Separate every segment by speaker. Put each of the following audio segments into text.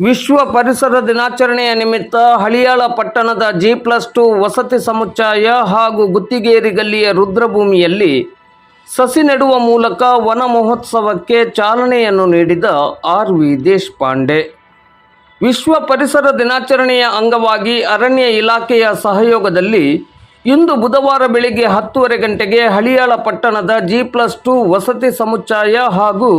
Speaker 1: ವಿಶ್ವ ಪರಿಸರ ದಿನಾಚರಣೆಯ ನಿಮಿತ್ತ ಹಳಿಯಾಳ ಪಟ್ಟಣದ ಜಿ ಪ್ಲಸ್ ಟು ವಸತಿ ಸಮುಚ್ಚಯ ಹಾಗೂ ಗುತ್ತಿಗೇರಿ ಗಲ್ಲಿಯ ರುದ್ರಭೂಮಿಯಲ್ಲಿ ಸಸಿ ನೆಡುವ ಮೂಲಕ ವನ ಮಹೋತ್ಸವಕ್ಕೆ ಚಾಲನೆಯನ್ನು ನೀಡಿದ ಆರ್ ವಿ ದೇಶಪಾಂಡೆ. ವಿಶ್ವ ಪರಿಸರ ದಿನಾಚರಣೆಯ ಅಂಗವಾಗಿ ಅರಣ್ಯ ಇಲಾಖೆಯ ಸಹಯೋಗದಲ್ಲಿ ಇಂದು ಬುಧವಾರ ಬೆಳಿಗ್ಗೆ ಹತ್ತುವರೆ ಗಂಟೆಗೆ ಹಳಿಯಾಳ ಪಟ್ಟಣದ ಜಿ ಪ್ಲಸ್ ಟು ವಸತಿ ಸಮುಚ್ಚಯ ಹಾಗೂ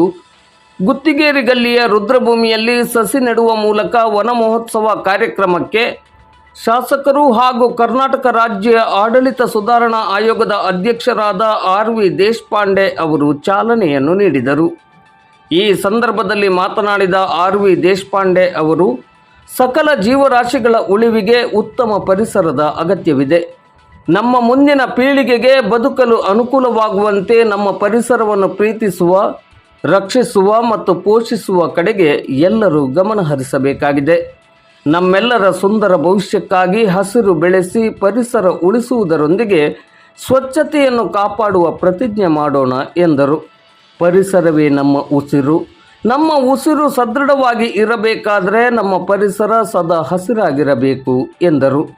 Speaker 1: ಗುತ್ತಿಗೇರಿ ಗಲ್ಲಿಯ ರುದ್ರಭೂಮಿಯಲ್ಲಿ ಸಸಿ ನೆಡುವ ಮೂಲಕ ವನ ಮಹೋತ್ಸವ ಕಾರ್ಯಕ್ರಮಕ್ಕೆ ಶಾಸಕರು ಹಾಗೂ ಕರ್ನಾಟಕ ರಾಜ್ಯ ಆಡಳಿತ ಸುಧಾರಣಾ ಆಯೋಗದ ಅಧ್ಯಕ್ಷರಾದ ಆರ್ ವಿ ದೇಶಪಾಂಡೆ ಅವರು ಚಾಲನೆಯನ್ನು ನೀಡಿದರು. ಈ ಸಂದರ್ಭದಲ್ಲಿ ಮಾತನಾಡಿದ ಆರ್ ವಿ ದೇಶಪಾಂಡೆ ಅವರು, ಸಕಲ ಜೀವರಾಶಿಗಳ ಉಳಿವಿಗೆ ಉತ್ತಮ ಪರಿಸರದ ಅಗತ್ಯವಿದೆ. ನಮ್ಮ ಮುಂದಿನ ಪೀಳಿಗೆಗೆ ಬದುಕಲು ಅನುಕೂಲವಾಗುವಂತೆ ನಮ್ಮ ಪರಿಸರವನ್ನು ಪ್ರೀತಿಸುವ ರಕ್ಷಿಸುವ ಮತ್ತು ಪೋಷಿಸುವ ಕಡೆಗೆ ಎಲ್ಲರೂ ಗಮನ ಹರಿಸಬೇಕಾಗಿದೆ. ನಮ್ಮೆಲ್ಲರ ಸುಂದರ ಭವಿಷ್ಯಕ್ಕಾಗಿ ಹಸಿರು ಬೆಳೆಸಿ ಪರಿಸರ ಉಳಿಸುವುದರೊಂದಿಗೆ ಸ್ವಚ್ಛತೆಯನ್ನು ಕಾಪಾಡುವ ಪ್ರತಿಜ್ಞೆ ಮಾಡೋಣ ಎಂದರು. ಪರಿಸರವೇ ನಮ್ಮ ಉಸಿರು. ನಮ್ಮ ಉಸಿರು ಸದೃಢವಾಗಿ ಇರಬೇಕಾದರೆ ನಮ್ಮ ಪರಿಸರ ಸದಾ ಹಸಿರಾಗಿರಬೇಕು ಎಂದರು.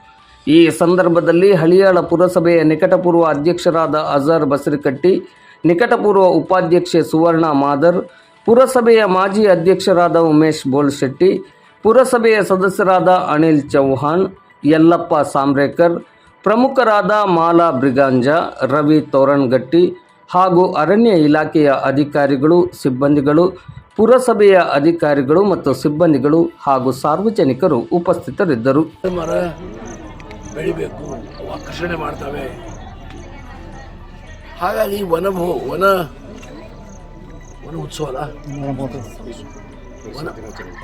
Speaker 1: ಈ ಸಂದರ್ಭದಲ್ಲಿ ಹಳಿಯಾಳ ಪುರಸಭೆಯ ನಿಕಟಪೂರ್ವ ಅಧ್ಯಕ್ಷರಾದ ಅಜಾರ್ ಬಸರಿಕಟ್ಟಿ ನಿಕಟಪೂರ್ವ ಉಪಾಧ್ಯಕ್ಷೆ ಸುವರ್ಣ ಮಾದರ್, ಪುರಸಭೆಯ ಮಾಜಿ ಅಧ್ಯಕ್ಷರಾದ ಉಮೇಶ್ ಬೋಲ್ಶೆಟ್ಟಿ, ಪುರಸಭೆಯ ಸದಸ್ಯರಾದ ಅನಿಲ್ ಚೌಹಾಣ್, ಯಲ್ಲಪ್ಪ ಸಾಮ್ರೇಕರ್, ಪ್ರಮುಖರಾದ ಮಾಲಾ ಬ್ರಿಗಾಂಜ, ರವಿ ತೋರಣಗಟ್ಟಿ ಹಾಗೂ ಅರಣ್ಯ ಇಲಾಖೆಯ ಅಧಿಕಾರಿಗಳು, ಸಿಬ್ಬಂದಿಗಳು, ಪುರಸಭೆಯ ಅಧಿಕಾರಿಗಳು ಮತ್ತು ಸಿಬ್ಬಂದಿಗಳು ಹಾಗೂ ಸಾರ್ವಜನಿಕರು ಉಪಸ್ಥಿತರಿದ್ದರು.
Speaker 2: ಬೆಳಿಬೇಕು, ಆಕರ್ಷಣೆ ಮಾಡ್ತವೆ. ಹಾಗಾಗಿ ವನ ಭೋ- ವನ ವನ ಉತ್ಸವ ಅಲ್ಲ? ವನ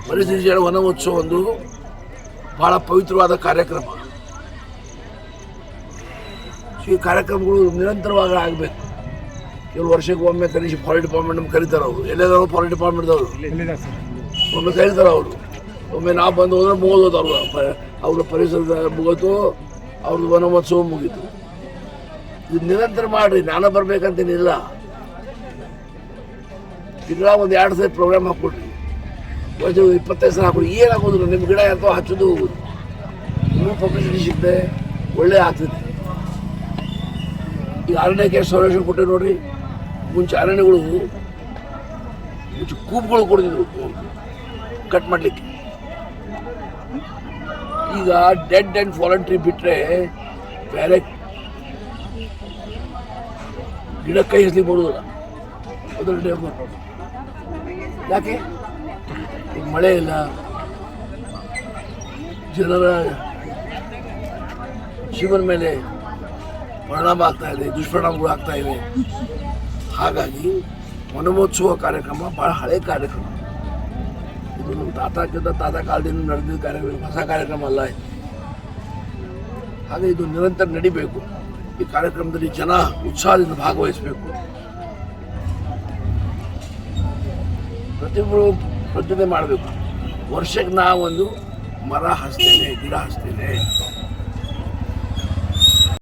Speaker 2: ಪರಿಸ್ಥಿತಿ ವನ ಉತ್ಸವ ಒಂದು ಬಹಳ ಪವಿತ್ರವಾದ ಕಾರ್ಯಕ್ರಮ. ಈ ಕಾರ್ಯಕ್ರಮಗಳು ನಿರಂತರವಾಗಿ ಆಗಬೇಕು. ಕೆಲವು ವರ್ಷಕ್ಕೆ ಒಮ್ಮೆ ಕನಿಷ್ಠ ಫಾರೆಸ್ಟ್ ಡಿಪಾರ್ಟ್ಮೆಂಟ್ ಕರೀತಾರೆ ಅವರು. ಎಲ್ಲೆಲ್ಲರೂ ಫಾರೆಸ್ಟ್ ಡಿಪಾರ್ಟ್ಮೆಂಟ್ದವರು ಒಮ್ಮೆ ಕರೀತಾರೆ ಅವರು. ಒಮ್ಮೆ ನಾವು ಬಂದು ಹೋದ್ರೆ ಮುಗೋದು ಅವ್ರು. ಅವರ ಪರಿಸರದ ಮುಗಿತು, ಅವ್ರದ್ದು ವನಮೋತ್ಸವ ಮುಗೀತು. ಇದು ನಿರಂತರ ಮಾಡ್ರಿ, ನಾನು ಬರ್ಬೇಕಂತೇನಿಲ್ಲ ತಿಂಗಳ ಒಂದು ಎರಡು ಸರಿ ಪ್ರೋಗ್ರಾಮ್ ಹಾಕ್ಕೊಡ್ರಿ ಒಂದು ಇಪ್ಪತ್ತೈದು ಸಲ ಏನು ಹಾಕೋದಿಲ್ಲ ನಿಮ್ಮ ಗಿಡ ಯಾಕೋ ಹಚ್ಚೋದು. ಇನ್ನೂ ಪಬ್ಲಿಸಿಟಿ ಸಿಗ್ತದೆ. ಒಳ್ಳೆ ಆಗ್ತದೆ. ಈಗ ಅರಣ್ಯಕ್ಕೆ ಸೊಲ್ಯೂಷನ್ ಕೊಟ್ಟೆ ನೋಡ್ರಿ. ಮುಂಚೆ ಅರಣ್ಯಗಳು ಮುಂಚೆ ಕೂಪ್ಗಳು ಕೊಡ್ತಿದ್ರು. ಕಟ್ ಮಾಡಲಿಕ್ಕೆ. ಈಗ ಡೆಡ್ ಆ್ಯಂಡ್ ವಾಲಂಟ್ರಿ ಬಿಟ್ಟರೆ ಬೇರೆ ಗಿಡ ಕೈ ಬರೋದಿಲ್ಲ. ಅದರಲ್ಲಿ ಯಾಕೆ? ಈಗ ಮಳೆ ಇಲ್ಲ. ಜನರ ಜೀವನ ಮೇಲೆ ಪರಿಣಾಮ ಆಗ್ತಾ ಇದೆ, ದುಷ್ಪರಿಣಾಮಗಳು ಆಗ್ತಾ ಇವೆ. ಹಾಗಾಗಿ ವನಮೋತ್ಸವ ಕಾರ್ಯಕ್ರಮ ಭಾಳ ಹಳೆ ಕಾರ್ಯಕ್ರಮ. ಇದು ನಮ್ಮ ತಾತಕ್ಕಿಂತ ತಾತ ಕಾಲದಿಂದ ನಡೆದಿದ್ದ ಕಾರ್ಯಕ್ರಮ, ಹೊಸ ಕಾರ್ಯಕ್ರಮ ಅಲ್ಲ ಹಾಗೆ ಇದು ನಿರಂತರ ನಡಿಬೇಕು. ಈ ಕಾರ್ಯಕ್ರಮದಲ್ಲಿ ಜನ ಉತ್ಸಾಹದಿಂದ ಭಾಗವಹಿಸಬೇಕು. ಪ್ರತಿಯೊಬ್ಬರು ಪ್ರತಿಭೆ ಮಾಡಬೇಕು. ವರ್ಷಕ್ಕೆ ನಾವೊಂದು ಮರ ಹಚ್ತೇನೆ ಗಿಡ ಹಚ್ತೇನೆ.